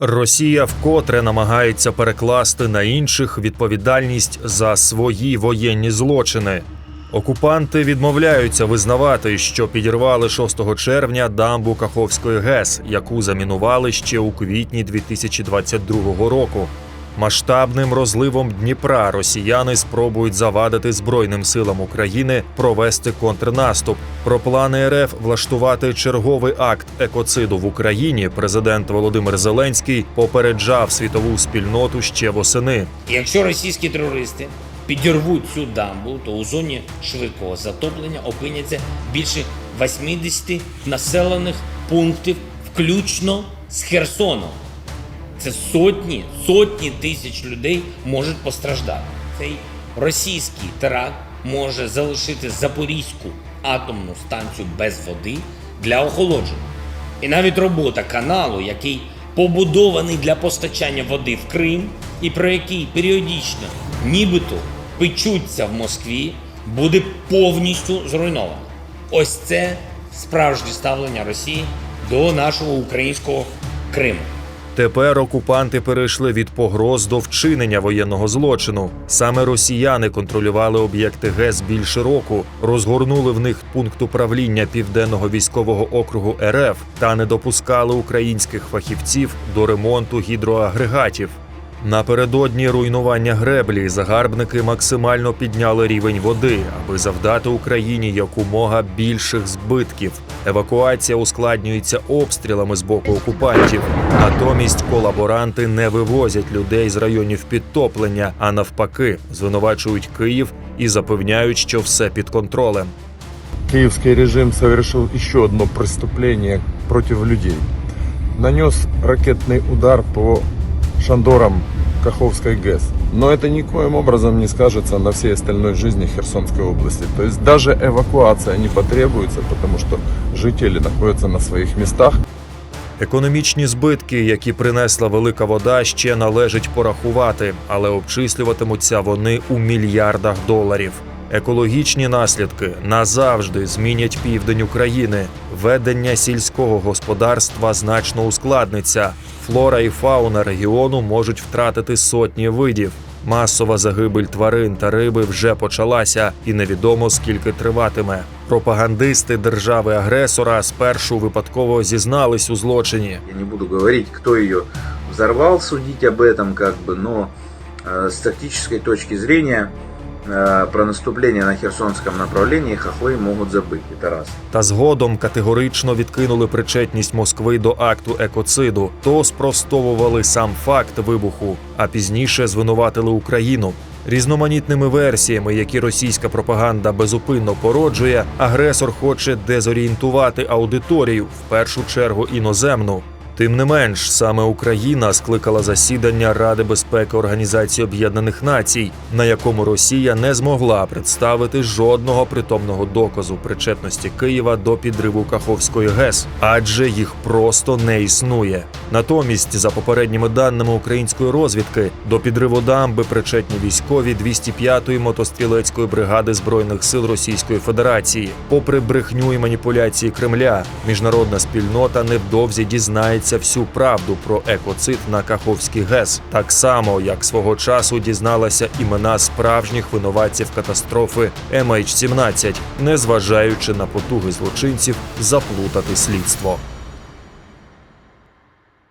Росія вкотре намагається перекласти на інших відповідальність за свої воєнні злочини. Окупанти відмовляються визнавати, що підірвали 6 червня дамбу Каховської ГЕС, яку замінували ще у квітні 2022 року. Масштабним розливом Дніпра росіяни спробують завадити Збройним силам України провести контрнаступ. Про плани РФ влаштувати черговий акт екоциду в Україні президент Володимир Зеленський попереджав світову спільноту ще восени. Якщо російські терористи підірвуть цю дамбу, то у зоні швидкого затоплення опиняться більше 80 населених пунктів, включно з Херсоном. Це сотні, сотні тисяч людей можуть постраждати. Цей російський теракт може залишити Запорізьку атомну станцію без води для охолодження. І навіть робота каналу, який побудований для постачання води в Крим, і про який періодично нібито печуться в Москві, буде повністю зруйнована. Ось це справжнє ставлення Росії до нашого українського Криму. Тепер окупанти перейшли від погроз до вчинення воєнного злочину. Саме росіяни контролювали об'єкти ГЕС більше року, розгорнули в них пункт управління південного військового округу РФ та не допускали українських фахівців до ремонту гідроагрегатів. Напередодні руйнування греблі загарбники максимально підняли рівень води, аби завдати Україні якомога більших збитків. Евакуація ускладнюється обстрілами з боку окупантів. Натомість колаборанти не вивозять людей з районів підтоплення, а навпаки, звинувачують Київ і запевняють, що все під контролем. Киевский режим совершил еще одно преступление против людей. Нанес ракетный удар по шандорам Каховской ГЭС. Но это никоим образом не скажется на всей остальной жизни Херсонской области. То есть даже эвакуация не потребуется, потому что жители находятся на своих местах. Економічні збитки, які принесла велика вода, ще належить порахувати, але обчислюватимуться вони у мільярдах доларів. Екологічні наслідки назавжди змінять південь України. Ведення сільського господарства значно ускладниться. Флора і фауна регіону можуть втратити сотні видів. Масова загибель тварин та риби вже почалася, і невідомо скільки триватиме. Пропагандисти держави-агресора спершу випадково зізнались у злочині. Я не буду говорить, кто ее взорвал, судить об этом, как бы, но э, с тактической точки зрения э, про наступление на Херсонском направлении хохлы могут забыть. Это раз. Та згодом категорично відкинули причетність Москви до акту екоциду, то спростовували сам факт вибуху, а пізніше звинуватили Україну. Різноманітними версіями, які російська пропаганда безупинно породжує, агресор хоче дезорієнтувати аудиторію, в першу чергу іноземну. Тим не менш, саме Україна скликала засідання Ради безпеки Організації Об'єднаних Націй, на якому Росія не змогла представити жодного притомного доказу причетності Києва до підриву Каховської ГЕС, адже їх просто не існує. Натомість, за попередніми даними української розвідки, до підриву дамби причетні військові 205-ї мотострілецької бригади збройних сил Російської Федерації. Попри брехню і маніпуляції Кремля, міжнародна спільнота невдовзі дізнається всю правду про екоцид на Каховський ГЕС, так само як свого часу дізналася імена справжніх винуватців катастрофи MH17, незважаючи на потуги злочинців заплутати слідство.